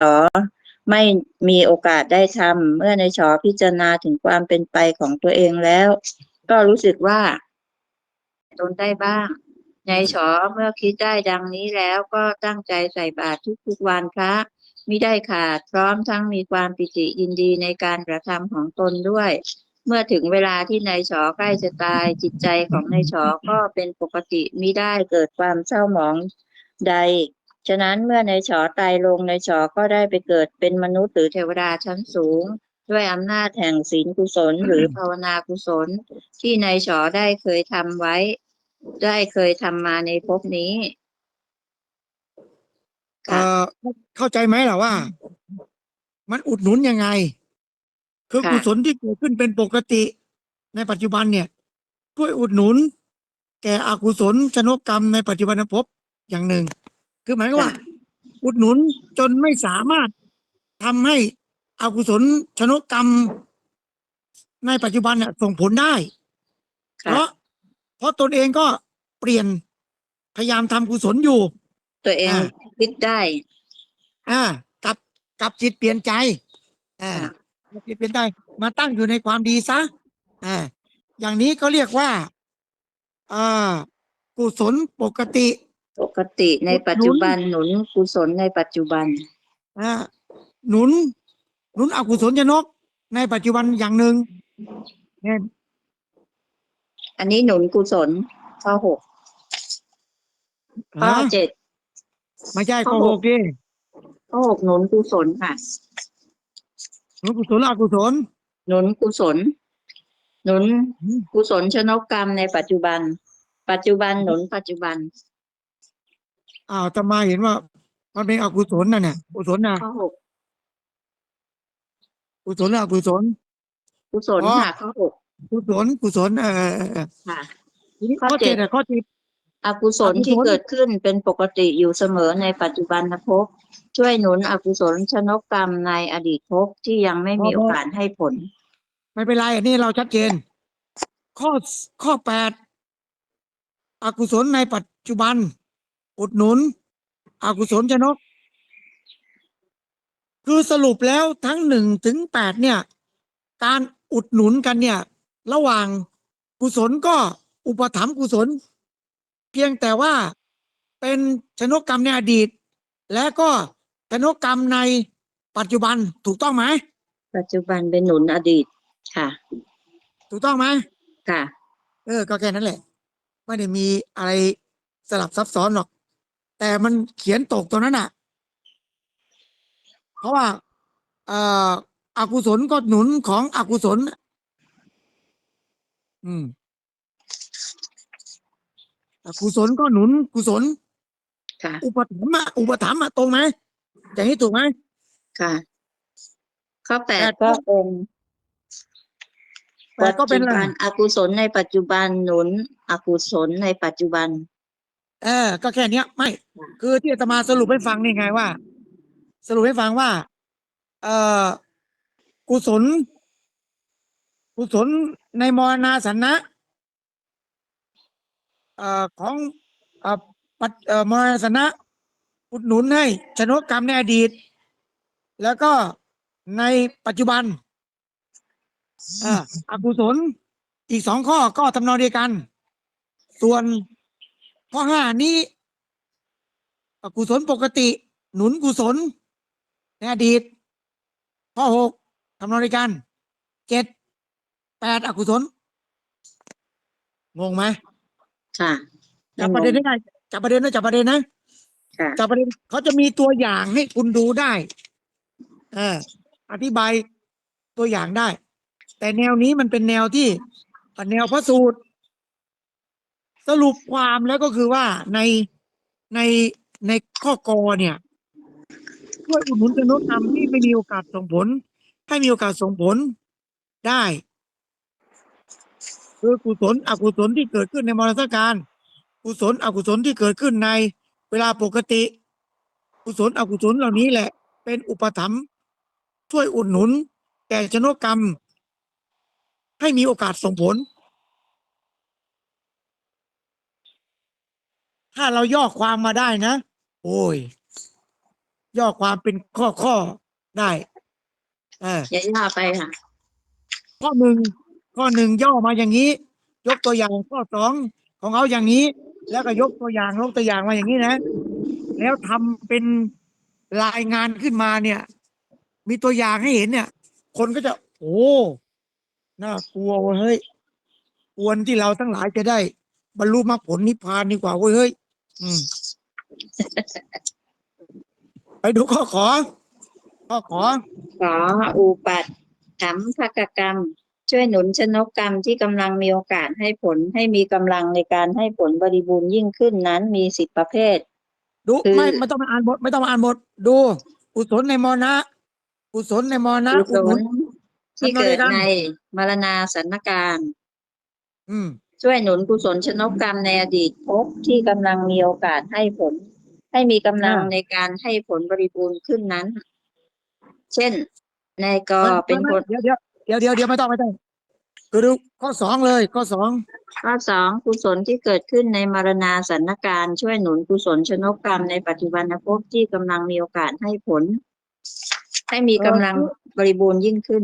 ชอไม่มีโอกาสได้ทำเมื่อในชอพิจารณาถึงความเป็นไปของตัวเองแล้ว ก็รู้สึกว่าตนได้บ้าง ในชอเมื่อคิดได้ดังนี้แล้วก็ตั้งใจใส่บาตรทุกๆวันพระมิได้ขาดพร้อมทั้งมีความปิติยินดีในการกระทำของตนด้วย เมื่อถึงเวลาที่นายชอใกล้จะตายจิตใจของนายชอก็เป็นปกติมิได้เกิดความเศร้าหมองใด ฉะนั้นเมื่อนายฉอตายลงในฉอก็ได้ไปเกิดเป็นมนุษย์หรือเทวดาชั้นสูง ด้วยอำนาจแห่งศีลกุศลหรือภาวนากุศล ที่ในฉอได้เคยทำไว้ ได้เคยทำมาในภพนี้เอ่อเข้าใจไหมล่ะว่า มันอุดหนุนยังไง คือกุศลที่เกิดขึ้นเป็นปกติ ในปัจจุบันเนี่ยช่วยอุดหนุน แก่อกุศลชนกกรรมในปัจจุบันภพอย่างหนึ่ง คือหมายความว่า อุดหนุนจนไม่สามารถทำให้อกุศลชนกกรรม ในปัจจุบันเนี่ยส่งผลได้ เพค่ะราะ เพราะตนเองก็เปลี่ยนพยายามทำกุศลอยู่ ตัวเองอ่าคิดได้ อ่า กับกับจิตเปลี่ยนใจ อ่าค่ะกับจิตเปลี่ยนใจ มาตั้งอยู่ในความดีซะ อ่า อย่างนี้ก็เรียกว่าอ่ากุศลปกติ ปกติในปัจจุบันหนุนกุศลในปัจจุบันอ่าหนุน หนุนอกุศลชนก ในปัจจุบันอย่างหนึ่งเนี่ยอันนี้หนุนกุศลข้อหกข้อฮะเจ็ดไม่ใช่ข้ข้ออหหกกดิข้อหกหนุนกุศลค่ะ หนุนกุศลอกุศล หนุนกุศล หนุนอืมกุศลชนกกรรมในปัจจุบัน ปัจจุบันหนุนปัจจุบัน อ้าวจะมาเห็นว่า มันเป็นอกุศลน่ะเนี่ยกุศลนะข้อหกกุศลหรืออกุศล กุศลอ๋อ ค่ะข้อหกกุศลกุศลเออเออเออค่ะ ทีนี้ข้อข้อเจ็เจ็ดด อะข้อเจ็ด อกุศลอกุศล ที่เกิดขึ้นเป็นปกติอยู่เสมอในปัจจุบันภพช่วยหนุนอกุศลชนกกรรมในอดีตภพที่ยังไม่มีโอกาสให้ผล ไม่เป็นไรอันนี้เราชัดเจน ข้อข้อแปดอกุศลในปัจจุบัน อุดหนุนอกุศลชนก คือสรุปแล้วทั้งหนึ่งถึงแปดเนี่ย การอุดหนุนกันเนี่ย ระหว่างกุศลก็อุปถัมภ์กุศล เพียงแต่ว่าเป็นชนกกรรมในอดีต และก็ชนกกรรมในปัจจุบันถูกต้องไหมปัจจุบันเป็นหนุนอดีตค่ะ ถูกต้องไหมค่ะ เออ ก็แค่นั้นแหละ ไม่ได้มีอะไรสลับซับซ้อนหรอก แต่มันเขียนตกตรงนั้นอะ เพราะว่าเอ่ออกุศลก็หนุนของอกุศล อืมอกุศลก็หนุนกุศลค่ะ อุปถัมภ์อะอุปถัมภ์อะตรงไหมอย่างนี้ถูกไหม ค่ะ ข้อแปดแปดก็เป็นแต่ก็เป็นอะไรปัจจุบัอกุศลในปัจจุบันหนุนอกุศลในปัจจุบัน เออ ก็แค่เนี้ย ไม่ คือที่อาตมาสรุปให้ฟังนี่ไงว่า สรุปให้ฟังว่า เอ่อ กุศล กุศลในมรณาสันนะเอ่อของเอ่อปัจเอ่อมรณาสันนะอุดหนุนให้ชนกกรรมในอดีต แล้วก็ในปัจจุบันอ่าอกุศลอีกสองข้อก็ทำนองเดียวกัน ส่วน ข้อห้านี้อกุศลปกติ หนุนกุศลในอดีต ข้อหกทำนองเดียวกันเจ็ดแปดอกุศลงงไหมค่ะจับประเด็นได้จับประเด็นนะจับประเด็นนะค่ะจับประเด็นเขาจะมีตัวอย่างให้คุณดูได้ เอออธิบายตัวอย่างได้ แต่แนวนี้มันเป็นแนวที่แนวพระสูตร สรุปความแล้วก็คือว่าในในในข้อกอเนี่ยช่วยอุดหนุนชนกธรรมที่ไม่มีโอกาสส่งผล ให้มีโอกาสส่งผลได้คือกุศลอกุศลที่เกิดขึ้นในมรณการกุศลอกุศลที่เกิดขึ้นในเวลาปกติ กุศลอกุศลเหล่านี้แหละ เป็นอุปถัมภ์ช่วยอุดหนุนแก่ชนกกรรม ให้มีโอกาสส่งผล ถ้าเราย่อความมาได้นะ โอ้ย ย่อความเป็นข้อข้อๆได้เอออย่าย่อไปค่ะ ข้อหนึ่งข้อหนึ่งย่อมาอย่างนี้ ยกตัวอย่างข้อสองของเขาอย่างนี้ แล้วก็ยกตัวอย่างยกตัวอย่างมาอย่างนี้นะ แล้วทำเป็นรายงานขึ้นมาเนี่ย มีตัวอย่างให้เห็นเนี่ย คนก็จะ โอ้น่ากลัวเว้ยเฮ้ยควรที่เราทั้งหลายจะได้ บรรลุมรรคผลนิพพานดีกว่าเว้ยเฮ้ย อืม ไปดูข้อขอ ข้อขอ ขออุปัตถัมภกกรรม ช่วยหนุนชนกกรรมที่กำลังมีโอกาสให้ผลให้มีกำลังในการให้ผลบริบูรณ์ยิ่งขึ้นนั้นมีสิบประเภท ดูคือ ไม่ไม่ต้องมาอ่านบท ไม่ต้องมาอ่านบท ดูกุศลในมรณะกุศลในมรณะกุศอุดหนุลนที่เกิดทำนองเดียวกันในมรณาสันนการ อืม ช่วยหนุนกุศลชนกกรรมในอดีตภพที่กำลังมีโอกาสให้ผล ให้มีกำลังอ่าในการให้ผลบริบูรณ์ขึ้นนั้น เช่นนายกไม่เป็นไม่คนเดี๋ยวเดี๋ยวเดี๋ยวเดี๋ยวเดี๋ยวไม่ต้องไม่ต้องคือดูข้อสองเลยข้อสองข้อสองกุศลที่เกิดขึ้นในมรณาสันนการช่วยหนุนกุศลชนกกรรมในปัจจุบันภพที่กำลังมีโอกาสให้ผล ให้มีกำลังบริบูรณ์ยิ่งขึ้น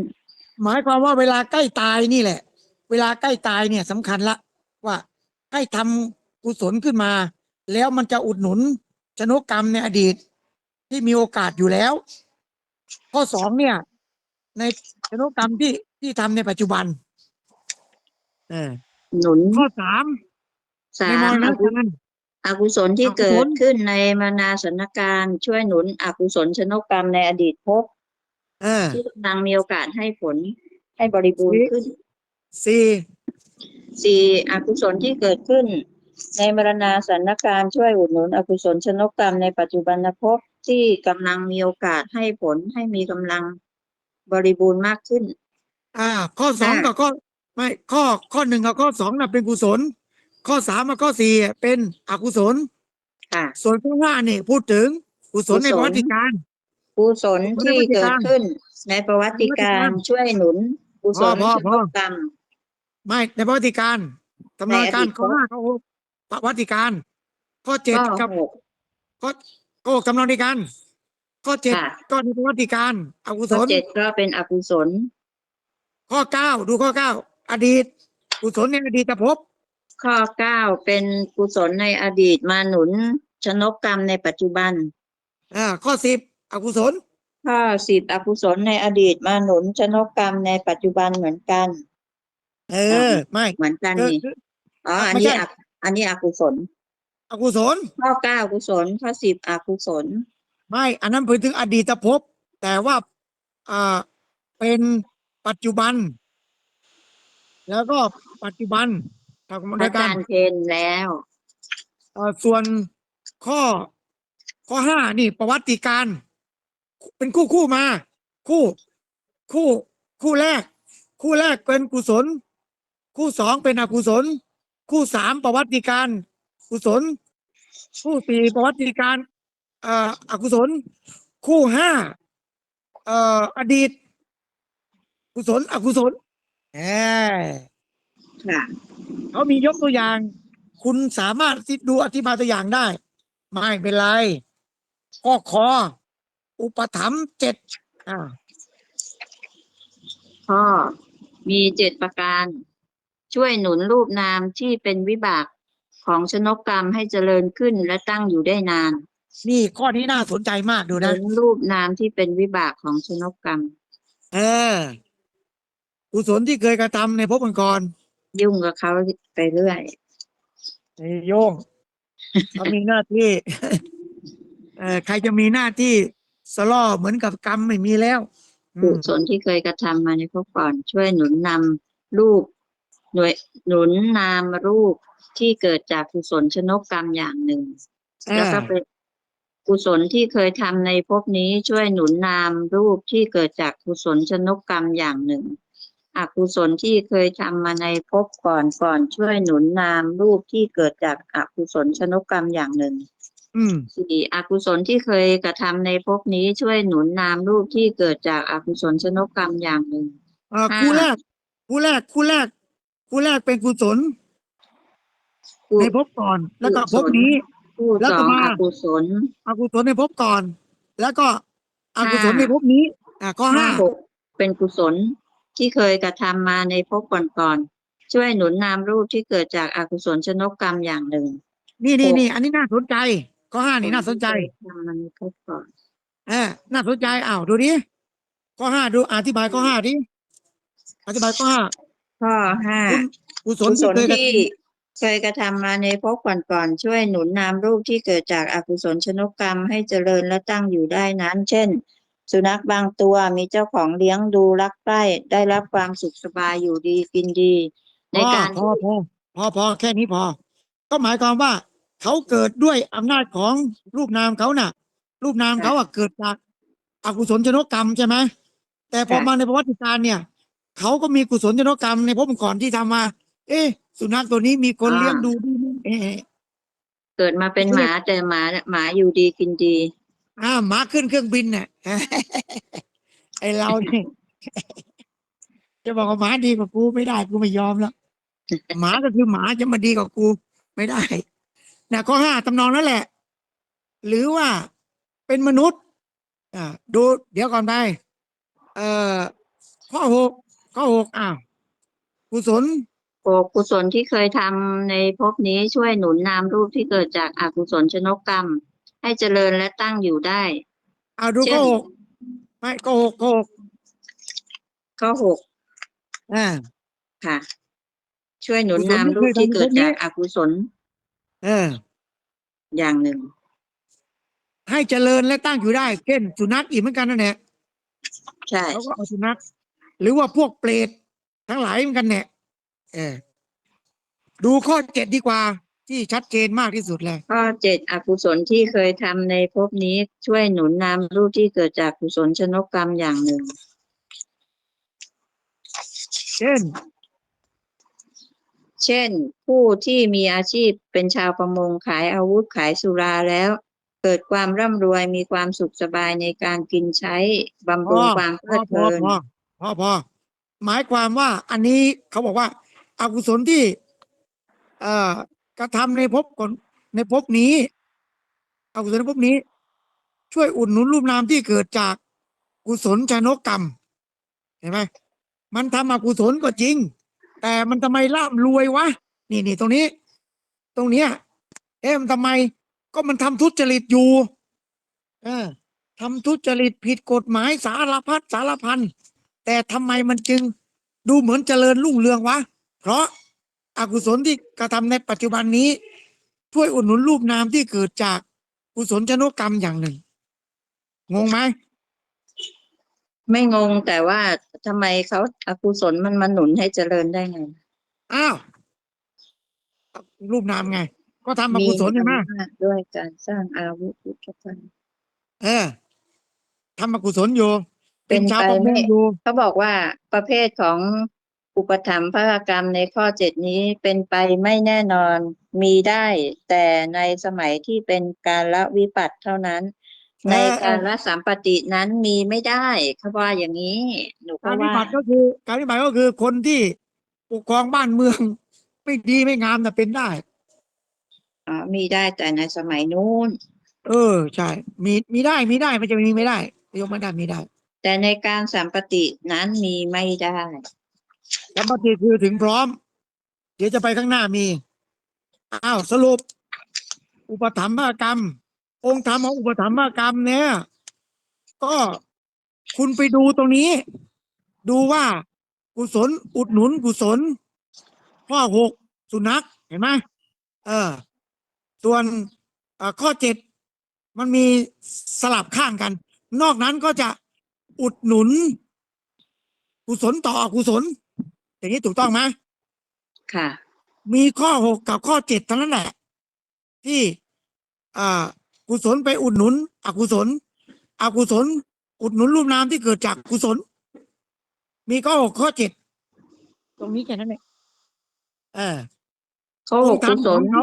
หมายความว่าเวลาใกล้ตายนี่แหละ เวลาใกล้ตายเนี่ยสำคัญละ ว่าให้ทำกุศลขึ้นมา แล้วมันจะอุดหนุนชนกกรรมในอดีต ที่มีโอกาสอยู่แล้ว ข้อสองเนี่ย ในชนกกรรมที่ที่ทำในปัจจุบัน เออหนุนข้อสามสาในมมรณะอกุการอกุศลที่อกุศลเกิดขึ้นในมรณาสันนการช่วยหนุนอกุศลชนกกรรมในอดีตภพเออที่กำลังมีโอกาสให้ผลให้บริบูรณ์ขึ้นสี่ สี่อกุศลที่เกิดขึ้น ในมรณาสันนการช่วยอุดหนุน อกุศลชนกกรรมในปัจจุบันภพที่กำลังมีโอกาสให้ผลให้มีกำลังบริบูรณ์มากขึ้น อ่า ข้อสองอ่ากับข้อไม่ข้อข้อหนึ่งกับข้อสองน่ะเป็นกุศล ข้อสามกับข้อสี่เป็นอกุศลค่ะส่วนข้อห้านี่พูดถึงกุศลในกุศลประวัติการกุศลที่เกิดขึ้น ในประวัติการประวัติการช่วยหนุนกุศลพอชพนอกกรรม ไม่ในประวัติการตำนานการในอดีตข้อห้าข้อหกประวัติการข้อเจ็ดข้กัอบหกข้อข้อหกตำนานการข้อเจ็ดค่ะ ก็ในประวัติการอกุศข้อล เจ็ดก็เป็นอกุศล ข้อเก้าดูข้อเก้าอดีตกุศลในอดีตภพข้อเก้าเป็นกุศลในอดีตมาหนุนชนกกรรมในปัจจุบัน อ่าข้อสิบอกุศลข้อสิบอกุศลในอดีตมาหนุนชนกกรรมในปัจจุบันเหมือนกัน เออ ไม่ เหมือนกันคือนี่คืออ๋ออันไม่นี้ใช่ อกุอันนี้อกุศล อกุศล ข้อเก้ากุศล ข้อสิบอกุศล ไม่ อันนั้นเป็นถึงอดีตภพ แต่ว่าอ่าเป็นปัจจุบัน แล้วก็ปัจจุบันทำพในระกาการรเพนแล้ว เอ่อส่วนข้อ ข้อห้านี่ ประวัติการ เป็นคู่คู่มา คู่ คู่ คู่แรก คู่แรกเป็นกุศล คู่สองเป็นอกุศล คู่สามประวัติการกุศล คู่สี่ประวัติการเอ่ออกุศล คู่ห้าเอ่ออดีต กุศลอกุศลแหมค่ะเขามียกตัวอย่าง คุณสามารถที่ดูอธิบายตัวอย่างได้ ไม่เป็นไรข้อคออุปถัมภ์เจ็ดอ่า ข้อมีเจ็ดประการ ช่วยหนุนรูปนามที่เป็นวิบากของชนกกรรมให้เจริญขึ้นและตั้งอยู่ได้นานนี่ข้อนี้น่าสนใจมากดูหนะนุนรูปนามที่เป็นวิบากของชนกกรรม เออกุศลที่เคยกระทำในภพก่อนยุ่งกับเขาไปเรื่อยไอ้โยงเขามีหน้าที่ เออใครจะมีหน้าที่สล่อเหมือนกับกรรมไม่มีแล้วอืกุม ศลที่เคยกระทำมาในภพก่อน ช่วยหนุนนำรูป หน่วยหนุนนามรูปที่เกิดจากกุศลชนกกรรมอย่างหนึ่ง แล้วก็เป็นกุศลที่เคยทำในภพนี้ช่วยหนุนนามรูปที่เกิดจากกุศลชนกกรรมอย่างหนึ่งอกุศลที่เคยทำมาในภพก่อนก่อนช่วยหนุนนามรูปที่เกิดจากอกุศลชนกกรรมอย่างหนึ่งอืมสี่อกุศลที่เคยกระทำในภพนี้ช่วยหนุนนามรูปที่เกิดจากอกุศลชนกกรรมอย่างหนึ่งอ่าห้าคู่แรกคู่แรกคู่แรก คู่แรกเป็นกุศลกุในภพก่อน แล้วก็ภพนี้ผู้แล้วสก็องมา อกุศลอกุศลในภพก่อน แล้วก็อกุศลในภพนี้ อ่าข้อห้าห้า หกเป็นกุศลที่เคยกระทำมาในภพก่อนๆช่วยหนุนนามรูปที่เกิดจากอากุศลชนกกรรมอย่างหนึ่งนี่นี่หกนี่อันนี้น่าสนใจ ข้อห้านี่น่าสนใจ ทำมาในภพก่อน เออน่าสนใจอ้าวดูดิข้อห้าดูอธิบายข้อห้าดิอธิบายข้อห้า ข้อห้ากุศลกุศที่ลเคยกระที่เคยกระทำมาในภพก่อนๆช่วยหนุนนามรูปที่เกิดจากอากุศลชนกกรรมให้เจริญและตั้งอยู่ได้นั้น เช่น สุนัขบางตัวมีเจ้าของเลี้ยงดูรักใคร่ได้รับความสุขสบายอยู่ดีกินดี ในการ พอพอพอพอแค่นี้พอ ก็หมายความว่า เขาเกิดด้วยอำนาจของรูปนามเขาน่ะ รูปนามเขาอะเกิดจากอกุศลชนกกรรมใช่ไหมแต่พอมาในประวัติการเนี่ย เขาก็มีกุศลชนกกรรมในภพก่อนที่ทำมา เอ๊ะ สุนัขตัวนี้มีคนเลี้ยงดูดีนะเอ๊ะเกิดมาเป็นหมาแต่หมาหมาอยู่ดีกินดีอ่าหมาขึ้นเครื่องบินเนี่ยไอเราเนี่ยจะบอกว่าหมาดีกว่ากูไม่ได้กูไม่ยอมแล้วหมาก็คือหมาจะมาดีกว่ากูไม่ได้นะข้อห้าตำนองนั่นแหละ หรือว่าเป็นมนุษย์ อ่า ดู เดี๋ยวก่อนไป เอ่อข้อหก ข้อหกอ้าวกุศลโอกุศลที่เคยทำในภพนี้ช่วยหนุนนามรูปที่เกิดจากอากุศลชนกกรรม ให้เจริญและตั้งอยู่ได้ อ้าวดูเช่นข้อหกไม่ข้อหกข้อหกข้อหกอ่า ค่ะ ช่วยหนุนกุศลนามรูปที่ที่เคเกิยดทำในภพนี้จากอากุศลเออ อย่างหนึ่ง ให้เจริญและตั้งอยู่ได้ เช่น สุนัขอีกเหมือนกันนั่นแหละใช่ เขาก็เอาสุนัข หรือว่าพวกเปรตทั้งหลายเหมือนกันเนี่ยเออดูข้อเจ็ดดีกว่า ที่ชัดเจนมากที่สุดเลย ข้อเจ็ดอกุศลที่เคยทำในภพนี้ช่วยหนุนนามรูปที่เกิดจากกุศลชนกกรรมอย่างหนึ่ง เช่น เช่น ผู้ที่มีอาชีพเป็นชาวประมงขายอาวุธขายสุราแล้ว เกิดความร่ำรวยมีความสุขสบายในการกินใช้บำรุงความเพพลิอดพเพอลินพอ พอพอหมายความว่าอันนี้เขาบอกว่าอากุศลที่ เอ่อกระทำในภพก่อนในภพนี้อกุศลในภพนี้ ช่วยอุดหนุนรูปนามที่เกิดจากกุศลชนกกรรม เห็นไหมมันทำอกุศลก็จริง แต่มันทำไมร่ำรวยวะนี่นี่ตรงนี้ ตรงเนี้ยเอ๊ะมันทำไมก็มันทำทุจริตอยู่ เออทำทุจริตผิดกฎหมายสารพัดสารพัน แต่ทำไมมันจึงดูเหมือนเจริญรุ่งเรืองวะ เพราะอากุศลที่กระทำในปัจจุบันนี้ ช่วยอุดหนุนรูปนามที่เกิดจากกุศลชนกกรรมอย่างหนึ่ง งงไหมไม่งงแต่ว่าทำไมเขาอากุศลมันมาหนุนให้เจริญได้ไงอ้าวรูปนามไง ก็ทำอกุศลใช่ไหมอำนาจด้วยการสร้างอาวุธยุทโธภัณฑ์เออทำอกุศลอยู่ เป็เป็นนชาวไปประมไม่งอยู่เขาบอกว่าประเภทของอุปถัมภกรรมในข้อเจ็ดนี้เป็นไปไม่แน่นอนมีได้ แต่ในสมัยที่เป็นการละวิปัตต์เท่านั้น ในการละสามปฏินั้นมีไม่ได้เขาว่าอย่างนี้หนูก็การวิว่าบัติก็คือ การวิบัติก็คือคนที่ปกครองบ้านเมืองไม่ดีไม่งามแต่ะเป็นได้อ๋อมีได้แต่ในสมัยนู้น เออใช่ มีมีได้มีได้มันจะมีไม่ได้ยกไม่ได้มีได้ แต่ในการสามปฏินั้นมีไม่ได้แล้วปฏิคือถึงพร้อม เดี๋ยวจะไปข้างหน้ามี อ้าวสรุป อุปถัมภกรรม องค์ธรรมของอุปถัมภกรรมเนี่ย ก็คุณไปดูตรงนี้ ดูว่ากุศล อุดหนุนกุศล ข้อหกสุนัขเห็นไหมเออ ส่วนข้อเจ็ดมันมีสลับข้างกัน นอกนั้นก็จะ อุดหนุน กุศลต่ออกุศล อย่างนี้ถูกต้องไหมค่ะ มีข้อหกกับข้อเจ็ดเท่านั้นแหละ ที่อ่ากุศลไปอุดหนุน อกุศล อกุศล อุดหนุนรูปนามที่เกิดจากกุศล มีข้อหกข้อเจ็ดตรงนี้แค่นั้นเองเออข้อหกกุศลองค์ธรรมของเขา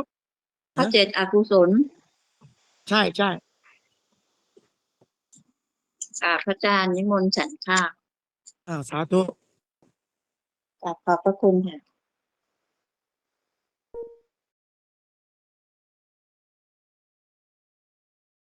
ข้อเจ็ดอกุศล ใช่ใช่ อ่าพระอาจารย์นิมนต์ฉันข้าวอ่าสาธุ กราบขอบพระคุณค่ะ